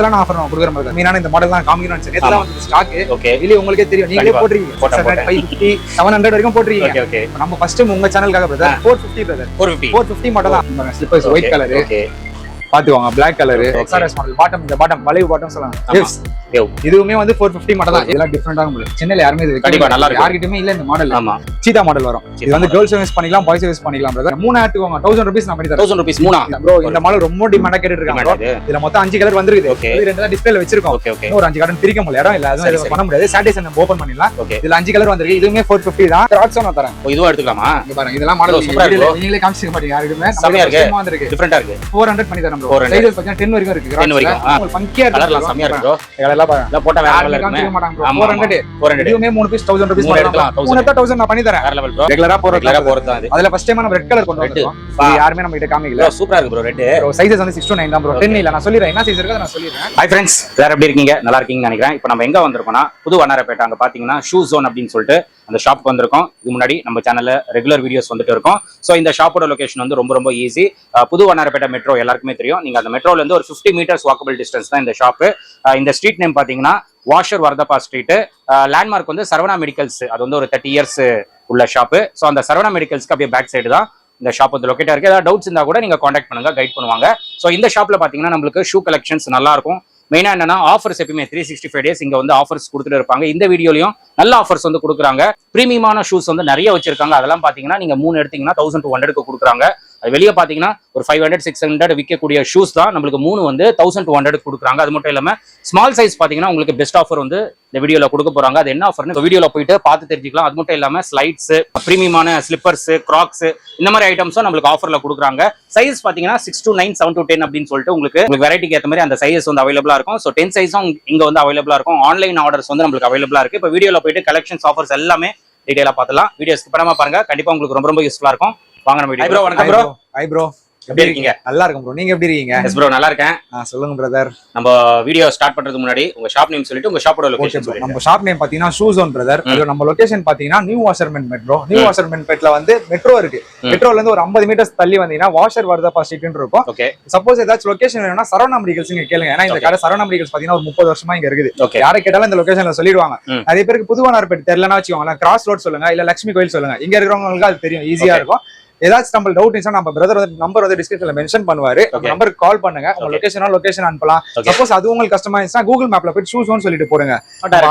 ஸ்பெஷலான ஆஃபர் நான் கொடுக்குற மாதிரி மீனான இந்த மாடல் தான் காமிக்கணும் நேத்து தான் வந்து ஸ்டாக் ஓகே வெளியே உங்களுக்கே தெரியும். நீங்களே. போட்டுருக்கீங்க. போட்டேன், ஃபைவ் போட்டேன். ஃபிஃப்டி செவன் ஹண்ட்ரட் வரைக்கும் போட்டுருக்கீங்க. ஓகே நம்ம ஃபர்ஸ்ட் உங்க சேனலுக்காக brother four fifty brother four fifty four fifty மட்டும் தான் slippers white colour okay பாத்துவாங்க black colour. XRS model bottom இந்த பாட்டம் வளைவு பாட்டம் சொல்லலாம். யோ இதுவுமே வந்து ஃபோர் ஃபிஃப்டி மட்டும் தான். இதெல்லாம் டிஃப்ரெண்டாக உங்களுக்கு சென்னையில யாருமே இது கண்டிப்பா. நல்லா இருக்கும். யார்கிட்டயுமே இல்ல இந்த மாடல் ஆமா. சீதா மாடல் வரும். இது வந்து கேர்ள்ஸ் யூஸ் பண்ணிக்கலாம் பாய்ஸ் யூஸ் பண்ணிக்கலாம் பிரதர் மூணாயிரத்துக்கு வாங்க தௌசண்ட் ருபீஸ் நான் பண்ணி தரேன் தௌசண்ட் ருபீஸ் மூணா ப்ரோ இந்த மாடல் ரொம்ப டிமாண்டா கேட்டுட்டு இருக்காங்க இதுல மொத்தம் அஞ்சு கலர் வந்திருக்குது. இது ரெண்டு தான் டிஸ்பிளேல வச்சிருக்கோம். ஒரு அஞ்சு கார்டன் பிரிக்க முடியல. இடம் இல்ல அதுவும். பண்ண முடியாது. சாட்டர்டே நம்ம ஓபன் பண்ணிடலாம். இதுல அஞ்சு கலர் வந்திருக்கு. இதுவுமே ஃபோர் ஃபிஃப்டி தான். கிராக்ஸும் நான் தரேன். இதுவும் எடுத்துக்கலாமா? இங்க பாருங்க இதெல்லாம் மாடல் நீங்களே காமிச்சிக்க மாட்டீங்க. யாருக்குமே செமையா இருக்கு. டிஃப்ரெண்டா இருக்கு. ஃபோர் ஹண்ட்ரட் பண்ணி தரேன் ப்ரோ 400. சைஸஸ் பார்த்தீங்கன்னா டென் வரைக்கும் இருக்கு. 10 வரைக்கும், ஆ. உங்களுக்கு பங்கியா கலர்லாம் செமையா இருக்கு ப்ரோ இதெல்லாம் பாருங்க. இல்ல போட்டா வேற யாருமே லெவல்ல இருக்குமே? காமிச்சிக்க மாட்டாங்க ப்ரோ ஆமா ஃபோர் ஹண்ட்ரட் ஃபோர் ஹண்ட்ரட் இதுவுமே மூணு பீஸ் தௌசண்ட் ருபீஸ் எடுக்கலாம், 1000. மூணு தௌசண்ட் நான் பண்ணி தரேன். வேற லெவல் ப்ரோ ரெகுலரா போற ரெகுலரா போறது தான் அதுல ஃபர்ஸ்ட் டைம் நம்ம ரெட் கலர் கொண்டு. வந்திருக்கோம். யாருமே நம்ம கிட்ட காமிக்கல ப்ரோ சூப்பரா இருக்கு ப்ரோ ரெட் சைஸஸ் வந்து சிக்ஸ் டு நைன் தான் ப்ரோ டென் இல்ல. நான் சொல்லிடுறேன். என்ன சைஸ் இருக்கு நான் சொல்லிடுறேன். ஹாய் எல்லாரும் எப்படி இருக்கீங்க? நல்லா இருக்கீங்கன்னு நினைக்கிறேன். இப்போ நம்ம எங்க வந்திருக்கோம்னா புது வண்ணாரப்பேட்டை அங்க பாத்தீங்கன்னா ஷூ ஜோன் அப்படின்னு சொல்லிட்டு அந்த ஷாப்புக்கு வந்திருக்கோம். இது முன்னாடி நம்ம சேனல்ல ரெகுலர் வீடியோஸ் வந்துட்டு இருக்கோம். ஸோ இந்த ஷாப்போட லொகேஷன் வந்து ரொம்ப ரொம்ப ஈஸி புது வண்ணாரப்பேட்டை மெட்ரோ எல்லாருக்குமே தெரியும். நீங்க அந்த மெட்ரோல இருந்து ஒரு 50 மீட்டர்ஸ் வாக்கபிள் டிஸ்டன்ஸ் தான் இந்த ஷாப்பு இந்த ஸ்ட்ரீட் நேம் பாத்தீங்கன்னா வாஷர் வரதப்பா ஸ்ட்ரீட் லேண்ட்மார்க் வந்து சரவணா மெடிக்கல்ஸ் அது வந்து ஒரு தேர்ட்டி இயர்ஸ் உள்ள ஷாப்பு ஸோ அந்த சரவணா மெடிக்கல்ஸ்க்கு அப்படியே பேக் சைடு தான் இந்த ஷாப் வந்து லொக்கேட்டாக இருக்குது ஏதாவது டவுட்ஸ் இருந்தால் கூட நீங்கள் காண்டாக்ட் பண்ணுங்க கைட் பண்ணுவாங்க. ஸோ இந்த ஷாப்பில் பார்த்தீங்கன்னா நம்மளுக்கு ஷூ கலெக்ஷன்ஸ் நல்லா மெயினாக மெயினா என்னன்னா ஆஃபர்ஸ் எப்பயுமே த்ரீ சிக்ஸ்டி ஃபைவ் டேஸ் இங்க வந்து ஆஃபர்ஸ் கொடுத்துட்டு இருப்பாங்க. இந்த வீடியோலயும் நல்ல ஆஃபர்ஸ் வந்து கொடுக்குறாங்க. ப்ரீமியமான ஷூஸ் வந்து நிறைய வச்சிருக்காங்க. அதெல்லாம் பாத்தீங்கன்னா நீங்க மூணு எடுத்தீங்கன்னா தௌசண்ட் டூ ஹண்ட்ரடுக்கு கொடுக்குறாங்க. அது வெளியே பார்த்தீங்கன்னா ஒரு ஃபைவ் ஹண்ட்ரட் சிக்ஸ் ஹண்ட்ரட் விற்கக்கூடிய ஷூஸ் தான் நம்மளுக்கு மூணு வந்து தௌசண்ட் டூ ஹண்ட்ரட் கொடுக்குறாங்க. அது மட்டும் இல்லாமல் ஸ்மால் சைஸ் பார்த்தீங்கன்னா உங்களுக்கு பெஸ்ட் ஆஃபர் வந்து இந்த வீடியோவில் கொடுக்க போகிறாங்க அது என்ன ஆஃபர்னு வீடியோவில் போயிட்டு பார்த்து தெரிஞ்சுக்கலாம். அது மட்டும் இல்லாமல் ஸ்லைட்ஸ் ப்ரீமியமான ஸ்லிப்பர்ஸ் கிராக்ஸ் இந்த மாதிரி ஐட்டம்ஸும் நம்மளுக்கு ஆஃபரில் கொடுக்குறாங்க. சைஸ் பார்த்தீங்கன்னா six to nine seven to ten அப்படின்னு சொல்லிட்டு உங்களுக்கு உங்களுக்கு வெரைட்டிக்கு ஏற்ற மாதிரி அந்த சைஸ் வந்து அவைலபிளாக இருக்கும். ஸோ டென் சைஸும் இங்கே வந்து அவைலபிளாக இருக்கும். ஆன்லைன் ஆர்டர்ஸ் வந்து நம்மளுக்கு அவைலபிளாக இருக்குது இப்போ வீடியோவில் போயிட்டு கலெக்ஷன்ஸ் ஆஃபர்ஸ் எல்லாமே டீட்டெயிலாக பார்த்துலாம் வீடியோ ஸ்கிப் பாருங்கள் கண்டிப்பாக உங்களுக்கு ரொம்ப ரொம்ப யூஸ்ஃபுல்லாக இருக்கும். வாங்க நம்ம ப்ரோ வணக்கம். ப்ரோ ஹை ப்ரோ எப்படி இருக்கீங்க? நல்லா இருக்கும் ப்ரோ நீங்க எப்படி இருக்கீங்க? எஸ் ப்ரோ நல்லா இருக்கேன். சொல்லுங்க பிரதர் நம்ம வீடியோ ஸ்டார்ட் பண்றதுக்கு முன்னாடி உங்க ஷாப் நேம் சொல்லிட்டு உங்க ஷாப்போட லொகேஷன் நம்ம ஷாப் நேம் பாத்தீங்கன்னா ஷூ ஜோன் பிரதர். நம்ம லொகேஷன் பாத்தீங்கன்னா நியூ வாஷர்மென் மெட்ரோ நியூ ம். வாஷர்மென் பெட்ல வந்து மெட்ரோ இருக்கு. மெட்ரோல இருந்து ஒரு 50 மீட்டர்ஸ் தள்ளி வந்தீங்கன்னா வாஷர் வரதப்பா ஸ்ட்ரீட்னு இருக்கும். சப்போஸ் ஏதாச்சும் லொகேஷன் வேணும்னா சரவணா மெடிக்கல்ஸ் நீங்க கேளுங்க. ஏன்னா இந்த. கடை சரவணா மெடிக்கல்ஸ் பாத்தீங்கன்னா ஒரு முப்பது வருஷமா இங்க இருக்குது. யாரை கேட்டாலும் இந்த லொகேஷன்ல சொல்லிடுவாங்க. நிறைய பேருக்கு புதுவனார்பேட் தெரியலனா வச்சுக்கோங்களேன். கிராஸ் ரோட் சொல்லுங்க இல்ல லட்சுமி கோயில் சொல்லுங்க. இங்க இருக்கிறவங்களுக்கு அது தெரியும் ஈஸியா. இருக்கும். ஏதாச்சும் நம்ம டவுட் இருந்துச்சுன்னா நம்ம பிரதர் வந்து நம்பர் வந்து டிஸ்கிரிப்ஷன்ல மென்ஷன் பண்ணுவாரு. நம்பருக்கு கால் பண்ணுங்க. உங்க. லொகேஷனா லொகேஷன் அனுப்பலாம். சப்போஸ் அது உங்களுக்கு கஷ்டமா இருந்துச்சுன்னா கூகுள் மேப்ல போய் சூஸ் சொல்லிட்டு போடுங்க.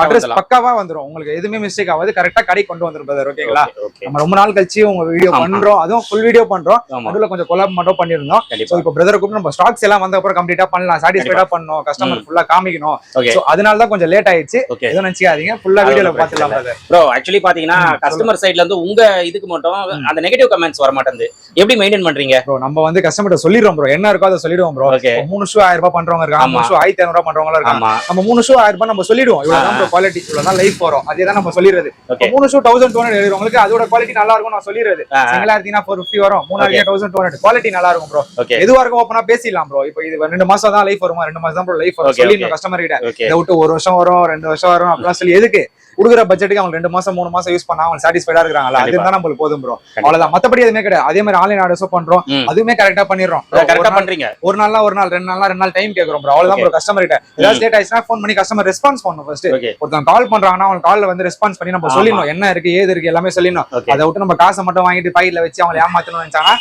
அட்ரஸ் பக்காவா வந்துரும். உங்களுக்கு எதுவுமே மிஸ்டேக் ஆகாது. கரெக்டா கடை கொண்டு வந்துரும் பிரதர் ஓகேங்களா ஓகே நம்ம ரொம்ப நாள் கழிச்சு உங்க வீடியோ. பண்றோம். அதுவும் ஃபுல் வீடியோ பண்றோம். நடுவுல கொஞ்சம் கொலாப் மட்டும் பண்ணிருந்தோம் இப்போ பிரதர் கூப்பிட்டு நம்ம ஸ்டாக்ஸ் எல்லாம் வந்த அப்புறம் கம்ப்ளீட்டா பண்ணலாம். சாட்டிஸ்ஃபைடா பண்ணணும் கஸ்டமர் ஃபுல்லா காமிக்கணும். சோ அதனால தான் கொஞ்சம் லேட் ஆயிடுச்சு. எதுவும் நினைச்சுக்காதீங்க. ஃபுல்லா வீடியோல பாத்துலாம் பிரதர் ப்ரோ ஆக்சுவலி பாத்தீங்கன்னா கஸ்டமர் சைடுல இருந்து உங்க இதுக்கு மட்டும். அந்த நெகட்டிவ் கமெண்ட்ஸ் வர மாட்டேங்குது. எப்படி மெயின்டைன் பண்றீங்க? ப்ரோ நம்ம வந்து கஸ்டமர் சொல்லிடுவோம் ப்ரோ என்ன இருக்கோ அதை சொல்லிடுவோம் ப்ரோ மூணு ஷூ ஆயிரம் ரூபாய் பண்றவங்க இருக்காங்க. மூணு ஷூ ஆயிரத்தி ஐநூறு ரூபாய் பண்றவங்க இருக்காங்க. நம்ம மூணு ஷூ ஆயிரம் ரூபாய் நம்ம சொல்லிடுவோம். ப்ரோ குவாலிட்டி இவ்வளவுதான் லைஃப் வரும். அதே தான் நம்ம சொல்லிடுறது. மூணு ஷூ தௌசண்ட் டூ ஹண்ட்ரட் எழுதுறவங்களுக்கு அதோட குவாலிட்டி நல்லா இருக்கும் நான் சொல்லிடுறது. சிங்கிளா ஃபோர் ஃபிஃப்டி வரும். மூணாயிரம் தௌசண்ட் டூ ஹண்ட்ரட் குவாலிட்டி நல்லா இருக்கும் ப்ரோ ஓகே எதுவா இருக்கும் ஓப்பனா பேசிடலாம் ப்ரோ இப்போ இது ரெண்டு மாசம் தான் லைஃப் வருமா? ரெண்டு மாசம் தான் ப்ரோ லைஃப் வரும். Okay, சொல்லிடணும் கஸ்டமர் கிட்ட. இதை விட்டு ஒரு வருஷம் வரும் ரெண்டு வருஷம் வரும் அப்படிலாம் சொல்லி எதுக்கு? கொடுக்குற பட்ஜெட்டுக்கு அவங்க ரெண்டு மாசம் மூணு மாசம் யூஸ் பண்ணா அவங்க சாட்டிஸ்ஃபைடா இருக்காங்களா அது கண்டிப்பா. தான் நம்மளுக்கு போதும் ப்ரோ அவ்வளவுதான். மத்தபடி எதுவுமே கிடையாது. அதே மாதிரி ஆன்லைன் ஆர்டர்ஸும் பண்றோம். அதுவுமே கரெக்டா பண்ணிடுறோம். கரெக்டா நாள் பண்றீங்க. ஒரு நாள்ல ஒரு நாள் ரெண்டு நாள்ல ரெண்டு நாள் டைம் கேக்குறோம் ப்ரோ அவ்வளவுதான் ப்ரோ கஸ்டமர் கிட்ட. ஏதாவது லேட் ஆயிடுச்சுன்னா ஃபோன் பண்ணி கஸ்டமர் ரெஸ்பான்ஸ் பண்ணணும் ஃபர்ஸ்ட் ஒருத்தவங்க கால் பண்றாங்கன்னா அவங்க கால்ல வந்து ரெஸ்பான்ஸ் பண்ணி நம்ம. சொல்லிடணும். என்ன இருக்கு ஏது இருக்கு எல்லாமே சொல்லிடணும். அதை விட்டு நம்ம காசை மட்டும் வாங்கிட்டு பையில வச்சு அவங்களை ஏமாத்தணும்னு நினைச்சாங்கன்னா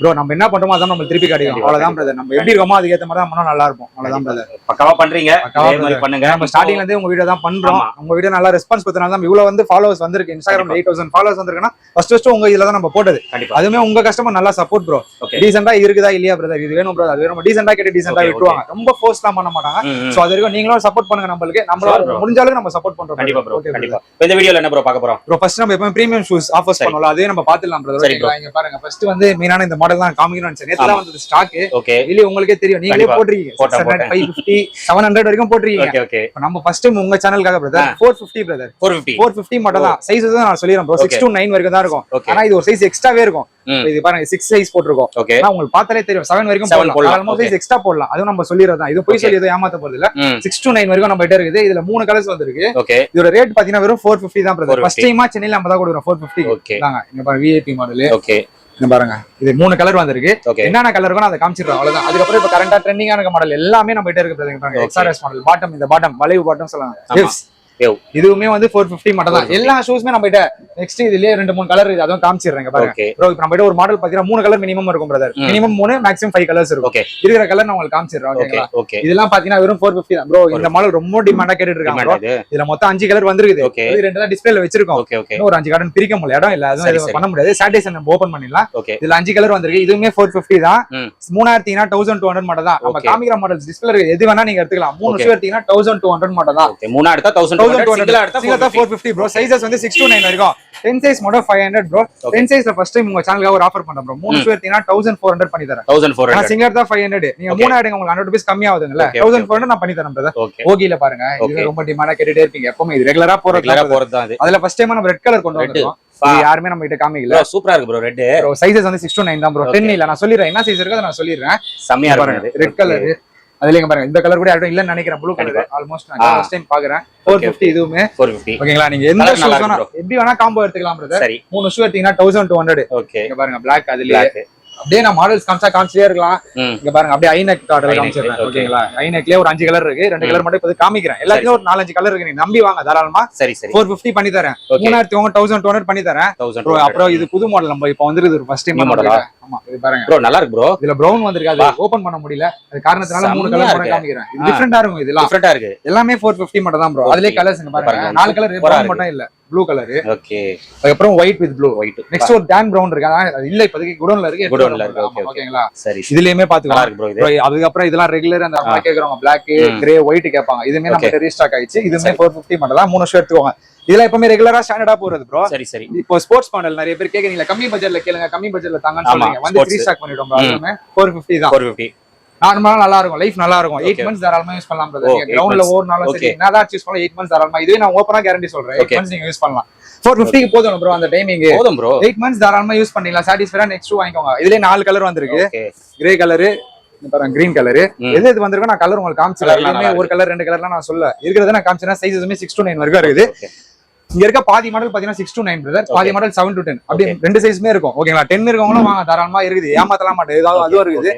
ப்ரோ நம்ம என்ன பண்றோமோ அதான் நம்ம திருப்பி கிடைக்கும் அவ்வளவுதான் பிரதர் நம்ம எப்படி இருக்கோமோ அதுக்கு ஏத்த மாதிரி தான் பண்ணா நல்லா இருக்கும் அவ்வளவுதான் பிரதர் பக்காவா பண்றீங்க. பண்ணுங்க. நம்ம ஸ்டார்டிங்ல இருந்தே உங்க வீடியோ தான் பண்றோம். உங்க வீடியோ நல்லா ரெஸ்பான்ஸ் கொடுத்தனால தான் இவ்வளவு வந்து ஃபாலோவர்ஸ் வந்திருக்கு. இன்ஸ்டாகிராம் எயிட் தௌசண்ட் ஃபாலோவர்ஸ் வந்திருக்குன்னா ஃபர்ஸ்ட் ஃபர்ஸ்ட் உங்க இதுல தான் நம்ம போட்டது. அதுவுமே உங்க கஸ்டமர் நல்லா சப்போர்ட் ப்ரோ டீசெண்டா இருக்குதா இல்லையா பிரதர் இது வேணும் ப்ரோ அது வேணும்? டீசெண்டா கேட்டு டீசெண்டா விட்டுருவாங்க. ரொம்ப ஃபோர்ஸ்லாம் பண்ண மாட்டாங்க. சோ அது வரைக்கும் நீங்களும் சப்போர்ட் பண்ணுங்க நம்மளுக்கு. நம்மளால. முடிஞ்ச அளவுக்கு நம்ம சப்போர்ட் பண்றோம் கண்டிப்பா ப்ரோ கண்டிப்பா. இந்த வீடியோல என்ன ப்ரோ பார்க்க போறோம்? ப்ரோ ஃபர்ஸ்ட் நம்ம எப்பவும் பிரீமியம் ஷூஸ் ஆஃபர்ஸ். பண்ணோம்ல அதே நம்ம பாத்துடலாம் பிரதர் இங்க பாருங்க. ஃபர்ஸ்ட் வந்து மெயினான இந்த மாடல் தான் காமிக்கணும்னு ஆமா. வந்தது ஸ்டாக் ஓகே வெளியே உங்களுக்கே தெரியும். நீங்களே. போட்டுருக்கீங்க. ஃபைவ் ஃபிஃப்டி செவன் ஹண்ட்ரட் வரைக்கும் போட்டுருக்கீங்க. ஓகே நம்ம ஃபர்ஸ்ட் உங்க சேனலுக்காக brother four fifty brother four fifty four fifty மட்டும் தான். சைஸஸ் தான் நான் சொல்லிடுறேன் ப்ரோ சிக்ஸ். டு நைன் வரைக்கும் தான் இருக்கும். ஆனா இது ஒரு சைஸ் எக்ஸ்ட்ராவே இருக்கும். இது பாருங்க சிக்ஸ் சைஸ் போட்டிருக்கோம். ஓகே உங்களுக்கு பார்த்தாலே தெரியும். செவன் வரைக்கும் போடலாம். ஆல்மோஸ்ட். சைஸ் எக்ஸ்ட்ரா போடலாம். அதுவும் நம்ம சொல்லிடுறது இது போய். சொல்லி எதுவும் ஏமாத்த போறது இல்ல சிக்ஸ் டு நைன் வரைக்கும் நம்ம கிட்ட இருக்குது. இதுல மூணு கலர்ஸ் வந்திருக்கு. இதோட ரேட் பாத்தீங்கன்னா வெறும் ஃபோர் ஃபிஃப்டி தான் பிரதர் 450. ஃபர்ஸ்ட் டைமா சென்னையில நம்ம தான் கொடுக்குறோம். ஃபோர் ஃபிஃப்டி ஓகே இங்க பாருங்க விஐபி மாடல் ஓகே இங்க பாருங்க. இது மூணு கலர் வந்திருக்கு. என்னென்ன கலர் இருக்கோ அதை காமிச்சிடுறோம் அவ்வளவுதான். அதுக்கப்புறம் இப்ப கரண்டா ட்ரெண்டிங்கான இருக்க மாடல் எல்லாமே நம்ம கிட்ட இருக்கு. எக்ஸ்ஆர்எஸ் மாடல் பாட்டம் இந்த பாட்டம் வளைவு பாட்டம் சொல்லலாம். இதுவுமே வந்து ஃபோர் பிப்டி மட்டும் தான் எல்லா ஷூஸ்மே நம்ம கிட்ட நெக்ஸ்ட் இதுலயே ரெண்டு மூணு கலர் இது அதுவும் காமிச்சிடுறேங்க பாருங்க. ப்ரோ இப்போ நம்ம கிட்ட ஒரு மாடல் பாத்தீங்கன்னா மூணு கலர் மினிமம் இருக்கும் பிரதர். மினிமம் மூணு மேக்ஸிமம் ஃபைவ் கலர்ஸ் இருக்கும். இருக்கிற கலர் நான் உங்களுக்கு காமிச்சிடுறேன் ஓகே ஓகேங்களா இதெல்லாம் பாத்தீங்கன்னா வெறும் ஃபோர் பிப்டி தான். ப்ரோ இந்த மாடல் ரொம்ப டிமாண்டா கேட்டுட்டு இருக்காங்க இதுல மொத்தம் அஞ்சு கலர் வந்திருக்குது. இது ரெண்டு தான் டிஸ்பிளேல வச்சிருக்கோம். ஒரு அஞ்சு கார்டன் பிரிக்க முடியல. இடம் இல்ல அதுவும். பண்ண முடியாது. சாட்டர்டே நம்ம ஓபன் பண்ணிடலாம். இதுல அஞ்சு கலர் வந்திருக்கு. இதுவுமே ஃபோர் பிப்டி தான். ம். மூணாயிரத்தினா தௌசண்ட் டூ ஹண்ட்ரட் மட்டும் தான். நம்ம. காமிக்கிற மாடல்ஸ் டிஸ்பிளே எது வேணா நீங்க எடுத்துக்கலாம். மூணு. ஷூ எடுத்தீங்கன்னா தௌசண்ட் டூ ஹண்ட்ரட் மட்டும் தான். மூணா எடுத்தா thousand two hundred four fifty bro sizes வந்து சிக்ஸ் டூ நைன் வரைக்கும். டென் சைஸ் மட்டும் ஃபைவ் ஹண்ட்ரட் ப்ரோ. டென் சைஸ்ல ஃபர்ஸ்ட் டைம் உங்க சேனலுக்காக ஒரு ஆஃபர் பண்றோம் ப்ரோ மூணு. ஷூ எடுத்தீங்கன்னா தௌசண்ட் ஃபோர் ஹண்ட்ரட் பண்ணி தரேன். தௌசண்ட் ஃபோர் சிங்கர் தான் ஃபைவ் ஹண்ட்ரட் நீங்க. மூணு எடுங்க உங்களுக்கு hundred rupees Okay, okay, thousand four hundred நான் பண்ணி தரேன் பிரதர் ஓகே ஓகில பாருங்க. இது. ரொம்ப டிமாண்டா கேட்டுட்டே இருப்பீங்க. எப்பவுமே இது ரெகுலரா போறது போறது தான் அது. அதுல ஃபர்ஸ்ட் டைம் நம்ம ரெட் கலர் கொண்டு. வந்திருக்கோம். யாருமே நம்ம கிட்ட காமிக்கல. ப்ரோ சூப்பரா இருக்கு ப்ரோ ரெட் ப்ரோ சைஸஸ் வந்து சிக்ஸ் டு நைன் தான் ப்ரோ. டென் இல்ல நான் சொல்லிடுறேன். என்ன சைஸ் இருக்கோ அதை நான் சொல்லிடுறேன். செம்மையா பாருங்க. இருக்கு ரெட் கலர் அதுல பாருங்க இந்த கலர் கூட யாரும் இல்லன்னு நினைக்கிறேன். Blue colour. ஆல்மோஸ்ட் நான். ஃபர்ஸ்ட் டைம் பாக்குறேன். ஃபோர் Okay, ஃபிஃப்டி இதுவுமே ஃபோர் ஃபிஃப்டி ஓகேங்களா நீங்க எந்த ஷூ எப்படி வேணா காம்போ எடுத்துக்கலாம் பிரதர் சரி. மூணு ஷூ எடுத்தீங்கன்னா தௌசண்ட் டூ ஹண்ட்ரட் ஓகே இங்க பாருங்க பிளாக் அதுலயே. அப்படியே நான் மாடல்ஸ் காமிச்சா காமிச்சிட்டே இருக்கலாம். இங்க பாருங்க அப்படியே ஐநெக் காமிச்சிடுறேன். okay. ஓகேங்களா? ஐநெக்லயே ஒரு அஞ்சு கலர் இருக்கு. ரெண்டு. கலர் மட்டும் இப்போது காமிக்கிறேன். எல்லாத்துலயும் ஒரு நாலஞ்சு கலர் இருக்கு. நீங்க நம்பி வாங்க தாராளமா. சரி சரி. ஃபோர் ஃபிஃப்டி பண்ணி தரேன். மூணாயிரத்தி உங்க தௌசண்ட் டூ ஹண்ட்ரட் பண்ணி தரேன். அப்புறம் இது புது மாடல் நம்ம இப்போ வந்துருது ஒரு ஃபர்ஸ்ட் டைம் ஆ? ஆமா இது பாருங்க. ப்ரோ நல்லா இருக்கு ப்ரோ இதுல பிரவுன் வந்திருக்கு. அது வா. ஓபன் பண்ண முடியல. அது காரணத்தினால மூணு கலர் மட்டும். காமிக்கிறேன். டிஃபரெண்டா இருக்கும் இதெல்லாம். டிஃபரெண்டா இருக்கு. எல்லாமே ஃபோர் ஃபிஃப்டி மட்டும் தான் ப்ரோ. அதுலயே கலர்ஸ் பாருங்க. நாலு கலர் இருக்கு. மட்டும் இல்ல. ப்ளூ கலர் ஓகே அதுக்கப்புறம் white with blue white next ஒரு டேன் பிரவுன் இருக்கு. அது இல்ல இப்போதைக்கு குடோன்ல இருக்கு. Godown ல எடுத்துட்டு இருக்கு. ஓகேங்களா? சரி இதுலயுமே பாத்துக்கலாம் அதுக்கப்புறம் இதெல்லாம் ரெகுலர் அந்த ஆ. கேக்குறவங்க பிளாக். கிரே ஒயிட் கேட்பாங்க. இதுமே நம்ம. ரீஸ்டாக் ஆயிடுச்சு. இதுமே. ஃபோர் ஃபிஃப்டி மட்டும் தான். மூணு ஷர்ட் எடுத்துக்கோங்க. இதெல்லாம் எப்பவுமே ரெகுலரா ஸ்டாண்டர்டா போறது ப்ரோ சரி சரி. இப்போ ஸ்போர்ட்ஸ் மாடல் நிறைய பேர் கேக்குறீங்க கம்மி பட்ஜெட்ல கேளுங்க. கம்மி பட்ஜெட்ல தாங்கன்னு ஆமா, சொல்றீங்க. வந்து. ரீஸ்டாக் பண்ணிடுவோம். அதுவுமே ஃபோர் ஃபிஃப்டி தான். ஃபோர் ஃபிஃப்டி நார்மலா நல்லா இருக்கும் லைஃப் நல்லா இருக்கும் எயிட். மந்த்ஸ் தாராளமா யூஸ் பண்ணலாம் eight கிரவுண்ட்ல. ஓடுனாலும் சரி. என்னதான் யூஸ் பண்ணலாம். எயிட் மந்த்ஸ் தாராளமா. இதுவே நான் ஓப்பனா கேரண்டி சொல்றேன். எயிட். மந்த்ஸ் நீங்க யூஸ் பண்ணலாம். ஃபோர் ஃபிஃப்டிக்கு போதும் ப்ரோ அந்த டைமிங் போதும் ப்ரோ எயிட் மந்த்ஸ் தாராளமா யூஸ் பண்ணிக்கலாம் சாட்டிஸ்ஃபைடா நெக்ஸ்ட் வாங்கிக்கோங்க. இதுலயே நாலு கலர் வந்திருக்கு. கிரே கலரு பாருங்க கிரீன் கலரு. எது எது வந்திருக்கோ நான் கலர் உங்களுக்கு காமிச்சிடலாம் ஒரு கலர் ரெண்டு கலர்லாம் நான் சொல்ல. இருக்கிறத நான் காமிச்சேன்னா சைஸஸுமே சிக்ஸ் டு நைன் வரைக்கும் இருக்குது. இங்க இருக்க பாதி மாடல் பாத்தீங்கன்னா சிக்ஸ் டு நைன் பிரதர் பாதி. மாடல் செவன் டு டென் அப்படி. ரெண்டு சைஸ்மே இருக்கும். ஓகேங்களா டென் இருக்கவங்களும் வாங்க. தாராளமா இருக்குது. ஏமாத்தலாம் மாட்டேன். ஏதாவது அதுவும் இருக்குது.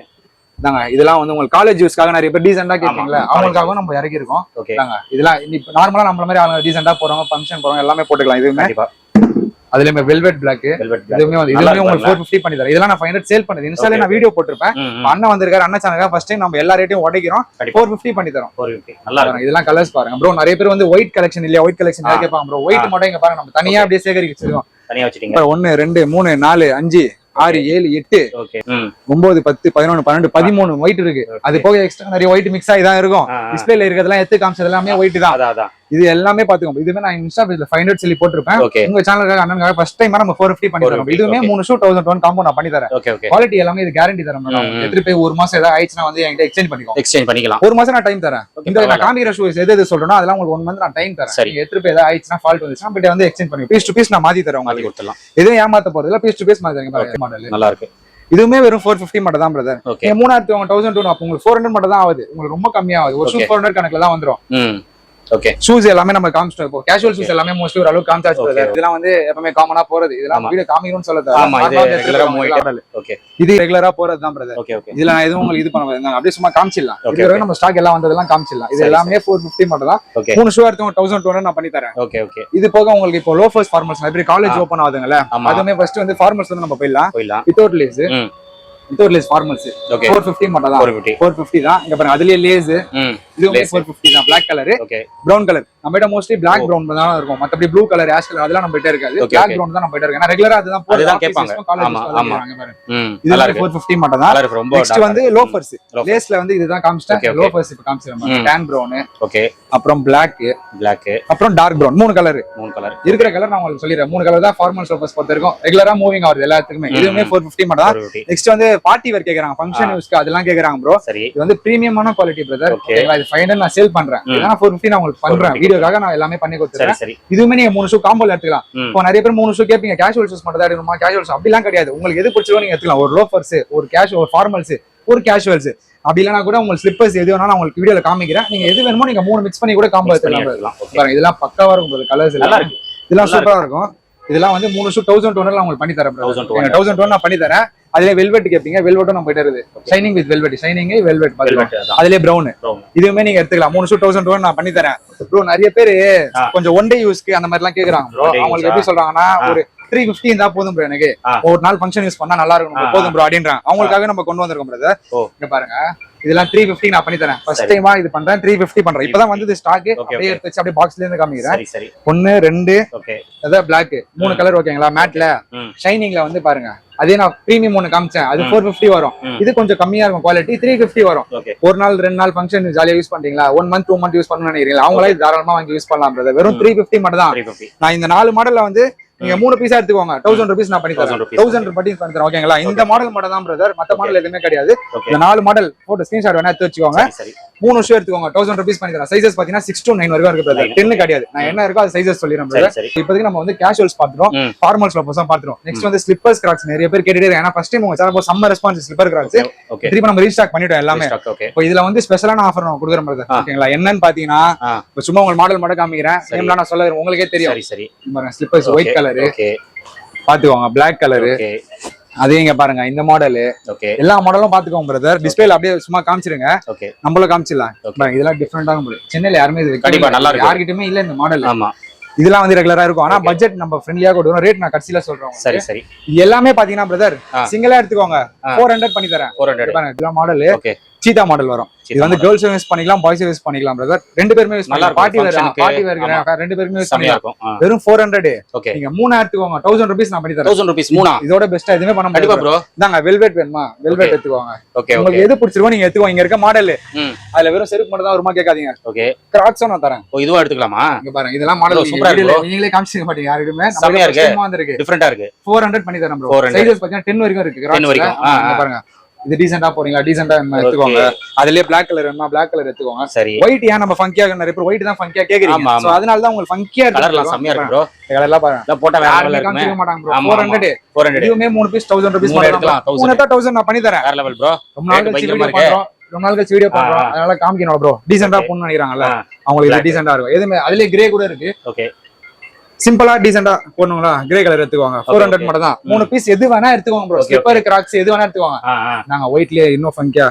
தாங்க இதெல்லாம் வந்து உங்களுக்கு காலேஜ் யூஸ்க்காக நிறைய பேர் டீசெண்டா கேட்பீங்களா ஆமா, அவங்களுக்காகவும் நம்ம இறக்கி இருக்கோம் ஓகே இதெல்லாம் இப்ப நார்மலா நம்மள மாதிரி அவங்க டீசெண்டா போறவங்க ஃபங்க்ஷன் போறவங்க எல்லாமே போட்டுக்கலாம். இதுவுமே அதுலயுமே வெல்வெட் பிளாக் இதுவுமே வந்து இதுவுமே உங்களுக்கு? ஃபோர் ஃபிஃப்டி பண்ணி தரேன். இதெல்லாம் நான் ஃபைவ் ஹண்ட்ரட் சேல் பண்ணது. இன்ஸ்டால நான் வீடியோ போட்டிருப்பேன். அண்ணன் வந்திருக்காரு அண்ணன் சேனலுக்காக ஃபர்ஸ்ட் டைம் நம்ம எல்லா ரேட்டையும் உடைக்கிறோம். ஃபோர் ஃபிஃப்டி பண்ணி தரோம். நல்லா இதெல்லாம் கலர்ஸ் பாருங்க. ப்ரோ நிறைய பேர் வந்து ஒயிட் கலெக்ஷன் இல்லையா? ஒயிட் கலெக்ஷன் ஆ. கேட்பாங்க ப்ரோ ஒயிட். மட்டும் இங்க பாருங்க. நம்ம தனியா அப்படியே சேகரிச்சு வச்சிருக்கோம். தனியா வச்சிட்டீங்க. ஒன்னு ரெண்டு மூணு நாலு அஞ்சு. ஆறு ஏழு எட்டு ஒன்பது பத்து பதினொன்னு பன்னெண்டு பதிமூணு ஒயிட் இருக்கு. அது போக எக்ஸ்ட்ரா நிறைய ஒயிட் மிக்ஸ் ஆகி தான் இருக்கும். டிஸ்பிளேல இருக்கிறதெல்லாம் எடுத்து காமிச்சது எல்லாமே ஒயிட் தான். இது எல்லாமே பாத்துக்கோங்க. இதுவே நான் இன்ஸ்டா பேஜ்ல ஃபைவ் ஹண்ட்ரட் சொல்லி போட்டிருப்பேன். உங்க சேனலுக்காக அண்ணனுக்காக ஃபர்ஸ்ட் டைம் நம்ம ஃபோர் ஃபிஃப்டி பண்ணி தரோம். 450, இதுவுமே. மூணு ஷூ தௌசண்ட் ஒன் காம்போ நான் பண்ணி தரேன். குவாலிட்டி எல்லாமே இது கேரண்டி தரேன் மேடம். எடுத்துட்டு போய் ஒரு மாசம் ஏதாவது ஆயிடுச்சுன்னா வந்து என்கிட்ட எக்ஸ்சேஞ்ச் பண்ணிக்கோ. எக்ஸ்சேஞ்ச் பண்ணிக்கலாம். ஒரு மாசம் நான் டைம் தரேன். இந்த நான். காமிக்கிற ஷூஸ் எது எது சொல்றேனோ அதெல்லாம் உங்களுக்கு ஒன் மந்த் நான் டைம் தரேன். சரி. எடுத்துட்டு போய் ஏதாவது ஆயிடுச்சுன்னா ஃபால்ட் வந்துச்சுன்னா போயிட்டு வந்து எக்ஸ்சேஞ்ச் பண்ணி பீஸ் டு பீஸ் நான் மாத்தி தரேன் உங்களுக்கு. கொடுத்துடலாம். எதுவும் ஏமாத்த போறது இல்ல பீஸ் டு பீஸ் மாத்தி தரேன். மாடல் நல்லா இருக்கு. இதுவுமே வெறும் ஃபோர் ஃபிஃப்டி மட்டும் தான் பிரதர் மூணாயிரத்தி தௌசண்ட் டூ உங்களுக்கு ஃபோர் ஹண்ட்ரட் மட்டும் தான் ஆகுது. உங்களுக்கு ரொம்ப கம்மியாகுது. ஒரு. ஃபோர் ஹண்ட்ரட் கணக்குல தான் வந்துரும். ம். ஓகே ஷூஸ் எல்லாமே நம்ம காமிச்சிட்டோம். இப்போ கேஷுவல் ஷூஸ் எல்லாமே மோஸ்ட்லி ஒரு அளவுக்கு காமிச்சாச்சு. இதெல்லாம் வந்து எப்பவுமே காமனா போறது. இதெல்லாம். வீடியோ காமிக்கணும்னு சொல்ல ஓகே இது ரெகுலரா போறது தான் பிரதர் ஓகே ஓகே இதுல நான் எதுவும் உங்களுக்கு இது பண்ண அப்படியே சும்மா காமிச்சிடலாம். இது நம்ம ஸ்டாக் எல்லாம் வந்ததெல்லாம் காமிச்சிடலாம். இது எல்லாமே ஃபோர் ஃபிஃப்டி மட்டும் தான் மூணு ஷூ எடுத்து தௌசண்ட் டூ நான் பண்ணி தரேன். ஓகே ஓகே இது போக உங்களுக்கு இப்போ லோஃபர்ஸ் ஃபார்மல்ஸ் எப்படி காலேஜ். ஓப்பன் ஆகுதுங்கல்ல ஆமா. அதுவுமே ஃபர்ஸ்ட் வந்து ஃபார்மல்ஸ் வந்து நம்ம போயிடலாம். போயிடலாம். Without lace without lace formals okay four fifty மட்டும் தான் ஃபோர் ஃபிஃப்டி தான். இங்க பாருங்க அதுலயே லேஸ் Lace. ஃபோர் ஃபிஃப்டி தான். Black colour okay brown colour நம்ம கிட்ட மோஸ்ட்லி பிளாக் ஓ. பிரவுன் தான் இருக்கும். மத்தபடி ப்ளூ கலர் ஆஷ் கலர் அதெல்லாம் நம்ம கிட்ட இருக்காது. பிளாக். பிரவுன் தான் நம்ம கிட்ட இருக்கு. ஏன்னா ரெகுலரா அதுதான் போடுறது கேட்பாங்க. ஆமா, ஆமா. இது மட்டும் தான். நெக்ஸ்ட் வந்து லோஃபர்ஸ். லேஸ்ல வந்து இதுதான் okay. லோஃபர்ஸ் இப்ப. டேன் பிரவுன் ஓகே அப்புறம் பிளாக் பிளாக் அப்புறம் டார்க் பிரவுன் மூணு கலர் மூணு கலர் இருக்கிற கலர் நான் உங்களுக்கு சொல்லிடுறேன். மூணு கலர் தான் ஃபார்மல் லோஃபர்ஸ் பொறுத்த இருக்கும் ரெகுலரா மூவிங் ஆகுது எல்லாத்துக்குமே. இதுவுமே ம். ஃபோர் ஃபிஃப்டி மட்டும் தான். நெக்ஸ்ட் வந்து பார்ட்டி வேர் கேக்குறாங்க. ஃபங்க்ஷன். யூஸ்க்கு அதெல்லாம் கேக்குறாங்க ப்ரோ இது வந்து பிரீமியமான குவாலிட்டி பிரதர் இது ஃபைவ் ஹண்ட்ரட் நான் சேல் பண்றேன். இதெல்லாம் ஃபோர் ஃபிஃப்டி நான் உங்களுக்கு பண்றேன். 450 வீடியோக்காக நான் எல்லாமே பண்ணி கொடுத்துறேன். இதுவுமே நீங்க மூணு ஷூ காம்போல எடுத்துக்கலாம். இப்போ நிறைய பேர் மூணு ஷூ கேப்பீங்க. கேஷுவல் ஷூஸ் மட்டும் தான் எடுக்கணுமா? கேஷுவல் ஷூ அப்படிலாம் கிடையாது. உங்களுக்கு எது பிடிச்சதோ நீங்க எடுத்துக்கலாம். ஒரு லோஃபர்ஸ் ஒரு கேஷ் ஒரு ஃபார்மல்ஸ் ஒரு கேஷுவல்ஸ் அப்படி இல்லைனா கூட உங்களுக்கு ஸ்லிப்பர்ஸ் எது வேணாலும் நான் உங்களுக்கு வீடியோல காமிக்கிறேன். நீங்க எது வேணுமோ நீங்க மூணு மிக்ஸ் பண்ணி கூட காம்போ எடுத்துக்கலாம். பாருங்க இதெல்லாம் பக்காவா இருக்கும் கலர்ஸ் எல்லாம். இதெல்லாம் சூப்பரா இருக்கும். இதெல்லாம் வந்து மூணு ஷூ தௌசண்ட் டூ உங்களுக்கு பண்ணி தரேன் 1200. தௌசண்ட் டூ நான் பண்ணி தரேன். அதுல வெல்வெட் கேப்பீங்க வெல்வெட்டும் நம்ம போயிட்டு இருக்குது. Shining with velvet shining velvet. அதுலயே பிரவுன் Brown. இதுவுமே நீங்க எடுத்துக்கலாம். மூணு ஷூ தௌசண்ட் டூ நான் பண்ணி தரேன். ப்ரோ நிறைய பேரு. கொஞ்சம் ஒன் டே யூஸ்க்கு அந்த மாதிரி எல்லாம் கேக்குறாங்க ப்ரோ அவங்களுக்கு? எப்படி சொல்றாங்கன்னா. ஒரு த்ரீ ஃபிஃப்டி இருந்தா போதும் ப்ரோ எனக்கு. ஒரு நாள் ஃபங்க்ஷன் யூஸ் பண்ணா நல்லா இருக்கும். போதும் ப்ரோ அப்படின்றாங்க. அவங்களுக்காக நம்ம கொண்டு வந்திருக்கோம் பிரதர். இங்க பாருங்க. இதெல்லாம் த்ரீ ஃபிஃப்டி நான் பண்ணி தரேன். ஃபர்ஸ்ட். டைமா இது பண்றேன் த்ரீ ஃபிஃப்டி பண்றேன். இப்பதான் வந்து ஸ்டாக் அப்படியே. எடுத்து வச்சு அப்படியே பாக்ஸ்ல இருந்து காமிக்கிறேன். ஒன்னு ரெண்டு அதான் பிளாக் மூணு கலர் ஓகேங்களா மேட்ல. ஷைனிங்ல வந்து பாருங்க. அதே நான் பிரீமியம் ஒன்னு காமிச்சேன். அது. ஃபோர் ஃபிஃப்டி வரும். இது கொஞ்சம் கம்மியா இருக்கும் குவாலிட்டி த்ரீ ஃபிஃப்டி வரும். ஒரு நாள் ரெண்டு நாள் ஃபங்க்ஷன் ஜாலியா யூஸ் பண்றீங்களா? One month two month use பண்ணணும்னு நினைக்கிறீங்களா? அவங்களே தாராளமா வாங்கி யூஸ் பண்ணலாம். வெறும். த்ரீ ஃபிஃப்டி மட்டும் தான் நான் இந்த நாலு மாடல்ல வந்து நீங்க மூணு பீஸா எடுத்துக்கோங்க. தௌசண்ட் ருபீஸ் நான் பண்ணி 1000 தரேன் rupees. தௌசண்ட் ருபீஸ் பண்ணி தரேன். ஓகேங்களா இந்த மாடல் மட்டும் தான் பிரதர் மத்த மாடல் எதுவுமே கிடையாது. இந்த நாலு மாடல் போட்டோ ஸ்கிரீன்ஷாட் வேணா எடுத்து வச்சுக்கோங்க. மூணு ஷூ எடுத்துக்கோங்க. தௌசண்ட் ருபீஸ் பண்ணி தரேன். சைசஸ் பாத்தீங்கன்னா சிக்ஸ் to நைன் வரைக்கும் இருக்கு பிரதர். டென்னு கிடையாது. நான் என்ன இருக்கோ அது சைசஸ் சொல்லிடுறேன் பிரதர் இப்போதைக்கு நம்ம வந்து கேஷுவல்ஸ் பாத்துறோம். ஃபார்மல்ஸ் லோபஸும் பாத்துறோம் நெக்ஸ்ட் வந்து ஸ்லிப்பர்ஸ் கிராக்ஸ் நிறைய பேர் கேட்டுட்டே இருக்காங்க. ஏன்னா ஃபர்ஸ்ட் டைம் உங்க சேனல் செம்ம ரெஸ்பான்ஸ் ஸ்லிப்பர் கிராக்ஸ் திருப்பி நம்ம ரீஸ்டாக் பண்ணிட்டோம் எல்லாமே. இப்போ இதுல வந்து ஸ்பெஷலான ஆஃபர் நான் கொடுக்குறேன். ஆ. ஓகேங்களா என்னன்னு பாத்தீங்கன்னா சும்மா உங்க மாடல் மட்டும் காமிக்கிறேன். நான் சொல்ல உங்களுக்கே தெரியும். ஸ்லிப்பர்ஸ் ஒயிட் கலர் ஓகே பாத்துக்கோங்க பிளாக் கலர் அதே இங்க பாருங்க இந்த மாடல் ஓகே எல்லா மாடலும் பாத்துக்கோங்க பிரதர் டிஸ்பிளேல அப்படியே சும்மா காமிச்சிருங்க. ஓகே நம்மளும் காமிச்சிடலாம். இதெல்லாம் டிஃப்ரெண்டாக முடியும் சென்னையில யாருமே இது கண்டிப்பா. நல்லா இருக்கு. யார்கிட்டயுமே இல்ல இந்த மாடல் ஆமா. இதெல்லாம் வந்து ரெகுலரா இருக்கும். ஆனா. பட்ஜெட் நம்ம ஃப்ரெண்ட்லியா கொடுக்குறோம் ரேட் நான் கடைசியில சொல்றேன் உங்களுக்கு. சரி சரி. எல்லாமே பாத்தீங்கன்னா பிரதர். சிங்கிளா எடுத்துக்கோங்க. ஃபோர் ஹண்ட்ரட் பண்ணி தரேன். இதெல்லாம் மாடல் ஓகே சீதா மாடல் வரும். இது வந்து கேர்ள்ஸும் யூஸ் பண்ணிக்கலாம் பாய்ஸும் யூஸ் பண்ணிக்கலாம் பிரதர் ரெண்டு பேருமே யூஸ் பண்ணலாம். Party wear. Party wear. ரெண்டு பேருமே யூஸ் பண்ணிக்கலாம். வெறும் ஃபோர் ஹண்ட்ரட் ஓகே நீங்க மூணு எடுத்துக்கோங்க தௌசண்ட் ருபீஸ் நான் பண்ணி தரேன் தௌசண்ட் ருபீஸ் மூணா? இதோட பெஸ்டா எதுவுமே பண்ண முடியாது ப்ரோ இந்தாங்க வெல்வெட் வேணுமா? வெல்வெட். எடுத்துக்கோங்க. ஓகே உங்களுக்கு எது பிடிச்சிருக்கோ நீங்க எடுத்துக்கோங்க. இங்க இருக்க மாடல் அதுல வெறும் செருப்பு மட்டும் தான் வருமா கேட்காதீங்க. ஓகே கிராக்ஸும் நான் தரேன். ஓ இதுவும் எடுத்துக்கலாமா? இங்க பாருங்க இதெல்லாம் மாடல் ஆ இருக்கு. நீங்களே காமிச்சிக்க மாட்டீங்க யாருக்குமே. செமையா இருக்கு. வந்திருக்கு. டிஃப்ரெண்டா இருக்கு. ஃபோர் ஹண்ட்ரட் பண்ணி தரேன் ப்ரோ 400. சைஸஸ் பாத்தீங்கன்னா டென் வரைக்கும் இருக்கு 10 வரைக்கும். பாருங்க. இது டீசெண்டா போறீங்களா? டீசெண்டா எடுத்துக்கோங்க. அதுலயே பிளாக் கலர் வேணுமா? பிளாக் கலர் எடுத்துக்கோங்க. சரி. ஒயிட் ஏன் நம்ம ஃபங்கியா நிறைய பேர் ஒயிட் தான் ஃபங்கியா கேக்குறீங்க. சோ அதனால தான் உங்களுக்கு ஃபங்கியா கலர்லாம் செம்மையா இருக்கு ப்ரோ கலர்லாம் பாருங்க. போட்டா வேற லெவல்ல இருக்குமே. காமிச்சிக்க மாட்டாங்க ப்ரோ ஆமா, ஃபோர் ஆமா. ஹண்ட்ரட் ஃபோர் ஹண்ட்ரட் இதுவுமே மூணு பீஸ் தௌசண்ட் ருபீஸ் மூணு எடுக்கலாம், 1000. மூணு தௌசண்ட் நான் பண்ணி தரேன். வேற லெவல் ப்ரோ ரொம்ப நாள் பயங்கரமா இருக்கு. ரொம்ப நாள் கழிச்சு வீடியோ பண்றோம். அதனால காமிக்கணும் ப்ரோ டீசெண்டா. போகணும்னு நினைக்கிறாங்கல்ல. அவங்களுக்கு. இது டீசெண்டா இருக்கும். எதுவுமே அதுலயே கிரே கூட இருக்கு. ஓகே சிம்பிளா டீசெண்டா போடணுங்களா கிரே கலர் எடுத்துக்கோங்க. Four hundred. மட்டும் தான் மூணு பீஸ் எது வேணா எடுத்துக்கோங்க ப்ரோ ஸ்லிப்பர் கிராக்ஸ் எது வேணா எடுத்துக்கோங்க. நாங்க ஒயிட்லயே இன்னும் ஃபங்கியா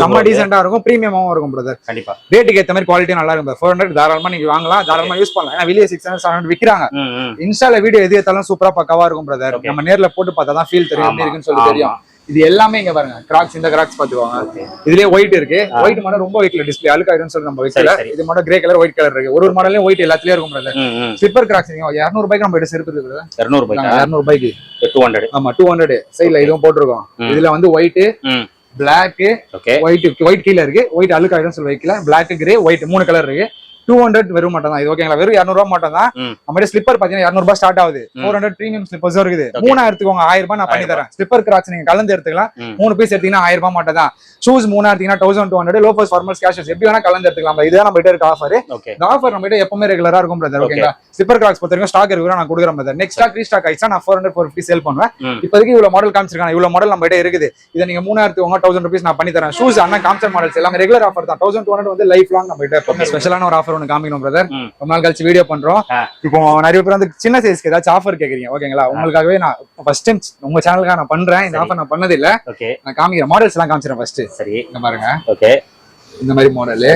செம்ம. டீசெண்டா இருக்கும். பிரீமியமாவும் இருக்கும் பிரதர் கண்டிப்பா. ரேட்டுக்கு ஏத்த மாதிரி குவாலிட்டி நல்லா இருக்கும் ஃபோர் ஹண்ட்ரட் தாராளமா நீங்க வாங்கலாம். தாராளமா யூஸ் பண்ணலாம். ஏன்னா வெளியே சிக்ஸ் ஹண்ட்ரட் செவன் ஹண்ட்ரட் ம் இன்ஸ்டால வீடியோ எது எடுத்தாலும் சூப்பரா பக்காவா இருக்கும் பிரதர். நம்ம நேர்ல போட்டு பார்த்தா தான் ஃபீல் தெரியும் இருக்குன்னு சொல்லி. தெரியும். இது எல்லாமே இங்க பாருங்க. கிராக்ஸ் இந்த கிராக்ஸ் பாத்துக்கோங்க இதுலயே ஒயிட் இருக்கு. ஒயிட் மட்டும் ரொம்ப ஒயிட்ல டிஸ்பிளே அழுக்காயிரும் சொல்லி நம்ம சரி. இது மட்டும் கிரே கலர் ஒயிட் கலர் இருக்கு. ஒரு ஒரு மாடலையும் ஒயிட் எல்லாத்துலயும் இருக்கும் பிரதர் ஸ்லிப்பர் கிராக்ஸ் நீங்க இரநூறு ரூபாய்க்கு நம்ம எடுத்து இருக்குது இரநூறு ரூபாய்க்கா? இரநூறு ரூபாய்க்கு. டூ ஹண்ட்ரட் ஆமா டூ ஹண்ட்ரட் சைட்ல இதுவும் போட்டிருக்கோம். இதுல வந்து ஒயிட் பிளாக் ஒயிட் ஒயிட் கீழ இருக்கு. ஒயிட் அழுக்காயிரும் சொல்லி வைக்கல. பிளாக் கிரே ஒயிட் மூணு கலர் இருக்கு. டூ ஹண்ட்ரட் வெறும் மட்டும் தான். இது ஓகேங்களா வெறும் இரநூறுவா மட்டும் தான். நம்ம ஸ்லிப்பர் பாத்தீங்கன்னா இரநூறுபா ஸ்டார்ட் ஆகுது. ஃபோர் ஹண்ட்ரட் ப்ரீமியம் ஸ்லிப்பர்ஸும் இருக்குது. Okay. மூணா எடுத்துக்கோங்க ஆயிரம் ரூபாய் நான் பண்ணி தரேன். ஸ்லிப்பர் கிராக்ஸ் நீங்க கலந்து எடுத்துக்கலாம். மூணு பீஸ் எடுத்தீங்கன்னா ஆயிரம் ரூபாய் மட்டும் தான். ஷூஸ் மூணா எடுத்தீங்கன்னா thousand two hundred loafers formals casuals எப்படி வேணா கலந்து எடுத்துக்கலாம். இதுதான் நம்ம கிட்ட இருக்க ஆஃபர் இந்த ஆஃபர் நம்ம கிட்ட எப்பவுமே ரெகுலரா இருக்கும் பிரதர். ஓகேங்களா ஸ்லிப்பர் கிராக்ஸ் பொறுத்த வரைக்கும் ஸ்டாக் இருக்கு நான் கொடுக்குறேன் பிரதர் நெக்ஸ்ட் ஸ்டாக் ரீஸ்டாக் ஆயிடுச்சா நான் four hundred four fifty sale பண்ணுவேன். இப்போதைக்கு இவ்வளவு மாடல் காமிச்சிருக்காங்க. இவ்வளவு மாடல் நம்ம கிட்ட இருக்குது. இதை நீங்க மூணாயிரத்து உங்க தௌசண்ட் ருபீஸ் நான் பண்ணி தரேன். ஷூஸ் அண்ணா காமிச்சர் மாடல்ஸ் எல்லாமே ரெகுலர் ஆஃபர் தான். தௌசண்ட் டூ ஹண்ட்ரட் வந்து லைஃப் லாங் நம்ம கிட்ட ஸ்பெஷலான ஒரு ஆஃபர் ஒன்று காமிக்கணும் பிரதர். ரொம்ப நாள் கழிச்சு வீடியோ பண்றோம். இப்போ நிறைய பேர் வந்து சின்ன சைஸ்க்கு ஏதாச்சும் ஆஃபர் கேக்குறீங்க. ஓகேங்களா? உங்களுக்காகவே நான் ஃபர்ஸ்ட் டைம் உங்க சேனலுக்காக நான் பண்றேன். இந்த. ஆஃபர் நான் பண்ணது இல்ல ஓகே. நான் காமிக்கிறேன் மாடல்ஸ் எல்லாம் காமிச்சிடறேன் ஃபர்ஸ்ட் சரி. இங்க பாருங்க. ஓகே. இந்த மாதிரி மாடல்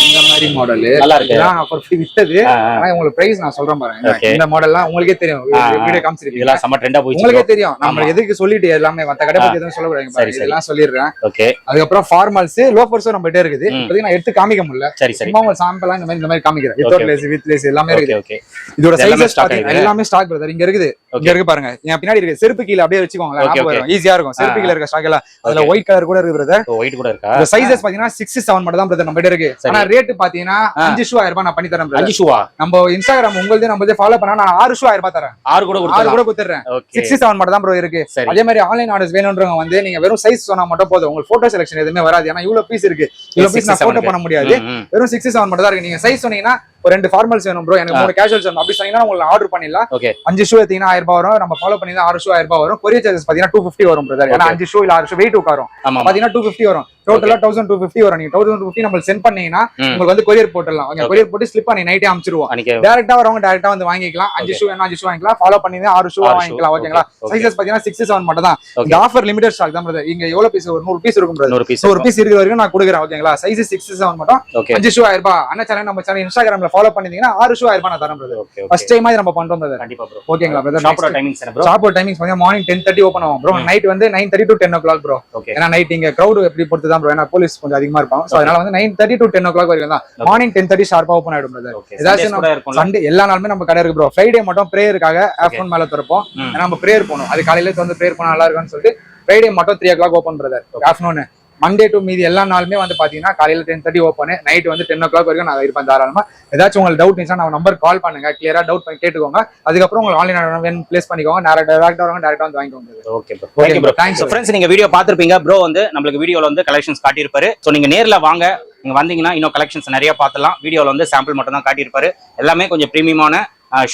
இந்த மாதிரி மாடல் நல்லா இருக்கு. ஃபார் வித்தது. ஆனா உங்களுக்கு பிரைஸ் நான் சொல்றேன் பாருங்க. இந்த மாடல்லாம் உங்களுக்கே தெரியும். வீடியோ காமிச்சிருக்கீங்க. இதெல்லாம் செம்ம ட்ரெண்டா போயிடுச்சு உங்களுக்கே தெரியும். நம்ம. எதுக்கு சொல்லிட்டு எல்லாமே மத்த கடை பத்தி எதுவும் சொல்லக்கூடாது சரி, பாருங்க. இதெல்லாம் சொல்லிடுறேன். ஓகே அதுக்கப்புறம் ஃபார்மல்ஸ் லோஃபர்ஸும் நம்ம கிட்ட இருக்குது. இப்போதைக்கு நான் எடுத்து காமிக்க முடியல. சரி சரி. சும்மா உங்களுக்கு சாம்பிளா இந்த மாதிரி இந்த மாதிரி காமிக்கிறேன். வித்தவுட் லேஸ் வித் லேஸ் எல்லாமே இருக்குது. ஓகே இதோட இது எல்லாமே சைஸஸ். எல்லாமே ஸ்டாக் பிரதர் இங்க இருக்குது. இங்க இருக்கு பாருங்க. என் பின்னாடி இருக்கு. செருப்பு கீழ அப்படியே வச்சுக்கோங்களேன். ஞாபகம் ஈஸியா இருக்கும். செருப்பு கீழ இருக்க ஸ்டாக் எல்லாம். அதுல. ஒயிட் கலர் கூட இருக்கு பிரதர் ஒயிட் கூட இருக்கா? சைஸஸ் பாத்தீங்கன்னா சிக்ஸ் செவன் மட்டும் தான் பிரதர் நம்ம கிட்ட இருக்கு. ஆனா ரேட் பாத்தீங்கன்னா. அஞ்சு ஷூ ஆயிரம் ரூபாய் நான் பண்ணி தரேன். அஞ்சு நம்ம இன்ஸ்டாகிராம் உங்களுதே நம்ம ஃபாலோ பண்ணா நான் ஆறு ஷூ ஆயிரம் ரூபாய் தரேன். ஆறு கூட ஆறு கூட கொடுத்துறேன் சிக்ஸ்டி செவன் மட்டும் தான் ப்ரோ இருக்கு. அதே மாதிரி ஆன்லைன் ஆர்டர்ஸ் வேணும்ன்றவங்க வந்து நீங்க வெறும் சைஸ் சொன்னா மட்டும் போதும். உங்களுக்கு போட்டோ செலக்ஷன் எதுவுமே வராது. ஏன்னா இவ்வளவு பீஸ் இருக்கு. இவ்வளவு பீஸ் நான் 67 போட்டோ பண்ண முடியாது. வெறும் சிக்ஸ்டி செவன் மட்டும் தான் இருக்கு. நீங்க சைஸ் சொன்னீங்கன்னா ஒரு ரெண்டு ஃபார்மல்ஸ் வேணும் ப்ரோ எனக்கு. மூணு கேஷுவல்ஸ் வேணும். அப்படி சொன்னீங்கன்னா உங்களுக்கு ஆர்டர் பண்ணிடலாம். ஓகே அஞ்சு ஷூ எடுத்தீங்கன்னா ஆயிரம் ரூபாய் வரும். நம்ம ஃபாலோ பண்ணி ஆறு ஷூ ஆயிரம் ரூபாய் வரும். கொரியர் சார்ஜஸ் பாத்தீங்கன்னா டூ ஃபிஃப்டி வரும் பிரதர் ஏன்னா. அஞ்சு ஷூ இல்ல ஆறு ஷூ வெயிட் உட்காரும். பாத்தீங்கன்னா டூ ஃபிஃப்டி வரும். டோட்டலா தௌசண்ட் டூ ஃபிஃப்டி வரும். நீங்க தௌசண்ட் ஃபிஃப்டி நம்ம சென்ட் பண்ணீங்கன்னா. உங்களுக்கு வந்து கொரியர் போட்டுடலாம். ஓகே. கொரியர் போட்டு ஸ்லிப் பண்ணி நைட்டே அன்னைக்கு. டேரக்டா வரவங்க டேரக்டா வந்து வாங்கிக்கலாம். அஞ்சு ஷூ வேணா அஞ்சு ஷூ வாங்கிக்கலாம். ஃபாலோ பண்ணி ஆறு ஷூ. வாங்கிக்கலாம். ஓகேங்களா. சைசஸ் பாத்தீங்கன்னா சிக்ஸ் செவன் மட்டும் தான். இந்த ஆஃபர் லிமிடெட் ஸ்டாக் தான் brother. இங்க எவ்வளவு பீஸ் ஒரு நூறு பீஸ் இருக்கும் ஒரு பீஸ் இருக்கிற வரைக்கும் நான் கொடுக்குறேன் ஓகேங்களா? சைஸ் சிக்ஸ் செவன் மட்டும். அஞ்சு ஷூ ஆயிரம் ரூபாய். அண்ணா சேனல் நம்ம சேனல் இன்ஸ்டாகிராம்ல ஃபாலோ பண்ணிருந்தீங்கன்னா ஆறு ஷூ ஆயிரம் நான் தரேன் பிரதர் ஃபர்ஸ்ட் டைம் நம்ம பண்றோம் பிரதர் கண்டிப்பா ப்ரோ ஓகேங்களா பிரதர் ஷாப்போட டைமிங்ஸ் என்ன ப்ரோ ஷாப்போட டைமிங்ஸ் பாத்தீங்கன்னா மார்னிங் டென் தேர்ட்டி ஓப்பன் ஆகும் ப்ரோ. நைட் வந்து nine thirty to ten o'clock bro ஏன்னா நைட் இங்க கிரௌட் எப்படி பொறுத்து தான் ப்ரோ ஏன்னா போலீஸ் கொஞ்சம் அதிகமா இருப்பாங்க. சோ அதனால வந்து nine thirty to ten o'clock வரைக்கும் தான். மார்னிங் டென் தேர்ட்டி ஷார்ப்பா ஓப்பன் ஆயிடும் பிரதர் ஏதாச்சும் சண்டே எல்லா நாளுமே நம்ம கடை இருக்கு ப்ரோ ஃப்ரைடே மட்டும் ப்ரேயருக்காக ஆஃப்டர்நூன் மேல திறப்போம். ஏன்னா நம்ம ப்ரேயர் போகணும். அது காலையில வந்து ப்ரேயர் பண்ணா நல்லா இருக்கும்னு சொல்லிட்டு ஃப்ரைடே மட்டும் three o'clock open brother afternoon Monday to மீதி எல்லா நாளுமே வந்து பாத்தீங்கன்னா காலையில டென் தேர்ட்டி ஓப்பன் நைட் வந்து டென் ஓ கிளாக் வரைக்கும் நான் இருப்பேன் தாராளமா. ஏதாச்சும் உங்களுக்கு டவுட் இருந்துச்சுன்னா நம்ம நம்பர் கால் பண்ணுங்க. கிளியரா டவுட் பண்ணி கேட்டுக்கோங்க. அதுக்கப்புறம் உங்களுக்கு ஆன்லைன் வேணும் பிளேஸ் பண்ணிக்கோங்க. டேரக்ட் டேரக்டா வரவங்க டேரக்டா வந்து வாங்கிக்கோங்க. Okay bro thank you bro Thanks, so friends நீங்க வீடியோ பார்த்திருப்பீங்க. ப்ரோ வந்து நம்மளுக்கு வீடியோல வந்து கலெக்ஷன்ஸ் காட்டியிருப்பாரு. ஸோ நீங்க நேர்ல வாங்க. நீங்க வந்தீங்கன்னா இன்னும் கலெக்ஷன்ஸ் நிறைய பார்த்துலாம் வீடியோல வந்து சாம்பிள் மட்டும் தான் காட்டியிருப்பாரு. எல்லாமே கொஞ்சம் ப்ரீமியமான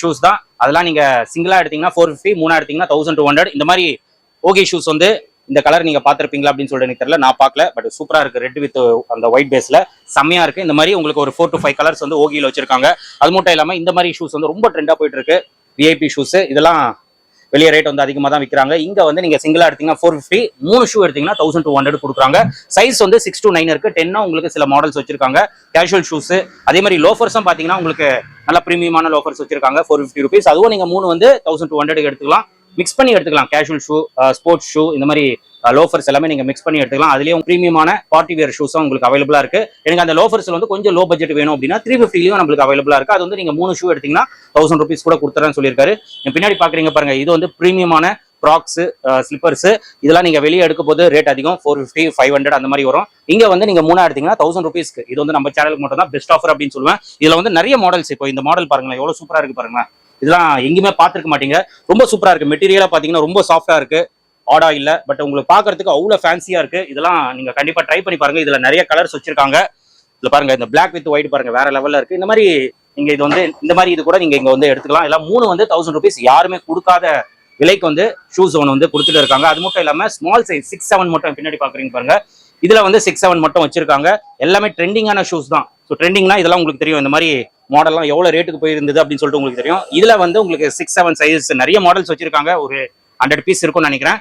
ஷூஸ் தான். அதெல்லாம் நீங்க சிங்கிளா எடுத்தீங்கன்னா ஃபோர் ஃபிஃப்டி மூணா எடுத்தீங்கன்னா தௌசண்ட் டூ ஹண்ட்ரட் இந்த மாதிரி ஓகே ஷூஸ் வந்து இந்த கலர் நீங்க பாத்திருப்பீங்களா அப்படின்னு சொல்லிட்டு எனக்கு தெரியல. நான் பார்க்கல. பட் சூப்பரா இருக்கு. ரெட் வித் அந்த ஒயிட் பேஸ்ல செம்மையா இருக்கு. இந்த மாதிரி உங்களுக்கு ஒரு ஃபோர் டு ஃபைவ் கலர்ஸ் வந்து ஓகியில் வச்சிருக்காங்க. அது மட்டும் இல்லாம இந்த மாதிரி ஷூஸ் வந்து ரொம்ப ட்ரெண்டா போயிட்டு இருக்கு. விஐபி ஷூஸ் இதெல்லாம் வெளியே ரேட் வந்து அதிகமாக தான் விற்கிறாங்க இங்கே வந்து நீங்கள் சிங்கிளாக எடுத்தீங்கன்னா ஃபோர் ஃபிஃப்டி மூணு ஷூ எடுத்தீங்கன்னா தௌசண்ட் டூ ஹண்ட்ரட் கொடுக்குறாங்க. சைஸ் வந்து சிக்ஸ் டூ நைன் இருக்கு. டென்னா உங்களுக்கு சில மாடல்ஸ் வச்சிருக்காங்க. கேஷுவல் ஷூஸ் அதே மாதிரி லோஃபர்ஸும் பார்த்தீங்கன்னா உங்களுக்கு நல்ல ப்ரீமியமான லோஃபர்ஸ் வச்சிருக்காங்க. ஃபோர் ஃபிஃப்டி ருபீஸ் அதுவும் நீங்கள் மூணு வந்து தௌசண்ட் டூ ஹண்ட்ரட் எடுத்துக்கலாம். மிக்ஸ் பண்ணி எடுத்துக்கலாம். கேஷுவல் ஷூ ஸ்போர்ட்ஸ் ஷூ இந்த மாதிரி லோஃபர்ஸ் எல்லாமே நீங்க மிக்ஸ் பண்ணி எடுத்துக்கலாம். அதுலயும் ப்ரீமியமான பார்ட்டி வேர் ஷூஸும் உங்களுக்கு அவைலபிளா இருக்கு. எனக்கு அந்த லோஃபர்ஸ் வந்து கொஞ்சம் லோ பட்ஜெட் வேணும் அப்படின்னா த்ரீ ஃபிஃப்டிலையும் நம்மளுக்கு அவைலபிளா இருக்கு. அது வந்து நீங்க மூணு ஷூ எடுத்தீங்கன்னா தௌசண்ட் ருபீஸ் கூட கொடுத்துறேன்னு சொல்லியிருக்காரு. பின்னாடி பாக்குறீங்க பாருங்க இது வந்து ப்ரீமியமான ப்ராக்ஸ் ஸ்லிப்பர்ஸ் இதெல்லாம் நீங்க வெளியே எடுக்க போது ரேட் அதிகம். ஃபோர் ஃபிஃப்டி ஃபைவ் ஹண்ட்ரட் அந்த மாதிரி வரும். இங்க வந்து நீங்க மூணா எடுத்தீங்கன்னா தௌசண்ட் ருபீஸ்க்கு இது வந்து நம்ம சேனலுக்கு மட்டும் தான் பெஸ்ட் ஆஃபர் அப்படின்னு சொல்லுவேன். இதுல வந்து நிறைய மாடல்ஸ் இப்போ இந்த மாடல் பாருங்களேன் எவ்வளவு சூப்பரா இருக்கு பாருங்களேன். இதெல்லாம் எங்கேயுமே பார்த்துருக்க மாட்டீங்க. ரொம்ப சூப்பராக இருக்குது மெட்டீரியலாக பார்த்தீங்கன்னா ரொம்ப சாஃப்டாக இருக்குது ஆடா இல்லை. பட் உங்களுக்கு பார்க்கறதுக்கு அவ்வளோ ஃபேன்சியாக இருக்குது இதெல்லாம் நீங்கள் கண்டிப்பாக ட்ரை பண்ணி பாருங்கள் இதில் நிறைய கலர்ஸ் வச்சுருக்காங்க. இதில் பாருங்கள் இந்த பிளாக் வித் ஒயிட் பாருங்க. வேறு லெவலில் இருக்குது இந்த மாதிரி நீங்கள் இது வந்து இந்த மாதிரி இது கூட நீங்கள் இங்கே வந்து எடுத்துக்கலாம். எல்லாம் மூணு வந்து தௌசண்ட் ருபீஸ் யாருமே கொடுக்காத விலைக்கு வந்து ஷூஸ் ஒன்று வந்து கொடுத்துட்டு இருக்காங்க. அது மட்டும் இல்லாமல் ஸ்மால் சைஸ் சிக்ஸ் செவன் மட்டும் பின்னாடி பார்க்குறீங்க பாருங்கள் இதில் வந்து சிக்ஸ் செவன் மட்டும் வச்சுருக்காங்க. எல்லாமே ட்ரெண்டிங்கான ஷூஸ் தான். ஸோ ட்ரெண்டிங்னா இதெல்லாம் உங்களுக்கு தெரியும். இந்த மாதிரி மாடல்லாம் எவ்வளோ ரேட்டுக்கு போயிருந்தது அப்படின்னு சொல்லிட்டு உங்களுக்கு தெரியும். இதில் வந்து உங்களுக்கு சிக்ஸ் செவன் சைஸ் நிறைய மாடல்ஸ் வச்சிருக்காங்க. ஒரு ஹண்ட்ரட் பீஸ் இருக்கும்னு நினைக்கிறேன்.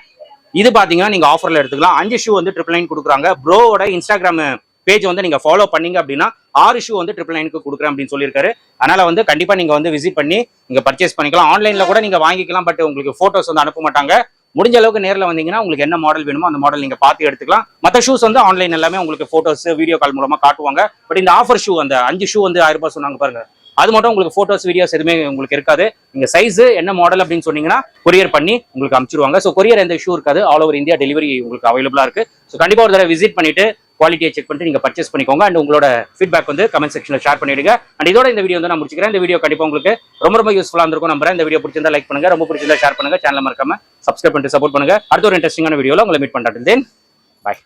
இது பார்த்தீங்கன்னா நீங்கள் ஆஃபரில் எடுத்துக்கலாம். அஞ்சு ஷூ வந்து ட்ரிபிள் நைன் கொடுக்குறாங்க. ப்ரோவோட இன்ஸ்டாகிராம் பேஜ் வந்து நீங்கள் ஃபாலோ பண்ணீங்க அப்படின்னா ஆறு ஷூ வந்து ட்ரிபிள் நைனுக்கு கொடுக்குறேன் அப்படின்னு சொல்லியிருக்காரு. அதனால் வந்து கண்டிப்பாக நீங்கள் வந்து விசிட் பண்ணி நீங்கள் பர்ச்சேஸ் பண்ணிக்கலாம். ஆன்லைனில் கூட நீங்கள் வாங்கிக்கலாம் பட் உங்களுக்கு ஃபோட்டோஸ் வந்து அனுப்ப மாட்டாங்க. முடிஞ்ச அளவுக்கு நேரில் வந்தீங்கன்னா உங்களுக்கு என்ன மாடல் வேணுமோ அந்த மாடல் நீங்கள் பார்த்து எடுத்துக்கலாம். மற்ற ஷூஸ் வந்து ஆன்லைன் எல்லாமே உங்களுக்கு ஃபோட்டோஸ் வீடியோ கால் மூலமா காட்டுவாங்க. பட் இந்த ஆஃபர் ஷூ அந்த அஞ்சு ஷூ வந்து ஆயிரம் ரூபாய் சொன்னாங்க பாருங்க. அது மட்டும் உங்களுக்கு ஃபோட்டோஸ் வீடியோஸ் எதுவுமே உங்களுக்கு இருக்காது. நீங்கள் சைஸ் என்ன மாடல் அப்படின்னு சொன்னீங்கன்னா கொரியர் பண்ணி உங்களுக்கு அனுப்பிச்சிருவாங்க ஸோ கொரியர் எந்த இஷ்யூ இருக்காது. ஆல் ஓவர் இந்தியா டெலிவரி உங்களுக்கு அவைலபிளா இருக்கு. ஸோ கண்டிப்பா ஒரு தடவை விசிட் பண்ணிட்டு குவாலிட்டியை செக் பண்ணிட்டு நீங்க பர்ச்சேஸ் பண்ணிக்கோங்க. அண்ட் உங்களோட ஃபீட்பேக் வந்து கமெண்ட் செக்ஷன்ல ஷேர் பண்ணிடுங்க. அண்ட் இதோட இந்த வீடியோ வந்து நான் முடிச்சுக்கிறேன். இந்த வீடியோ கண்டிப்பா உங்களுக்கு ரொம்ப ரொம்ப யூஸ்ஃபுல்லா இருந்திருக்கும் நம்புறேன். இந்த வீடியோ பிடிச்சிருந்தா லைக் பண்ணுங்க. ரொம்ப பிடிச்சிருந்தா ஷேர் பண்ணுங்க. சேனல் மறக்காம சப்ஸ்கிரைப் பண்ணிட்டு சப்போர்ட் பண்ணுங்க. அடுத்த ஒரு இன்ட்ரெஸ்டிங்கான வீடியோல உங்களை மீட் பண்றேன். தென் பாய்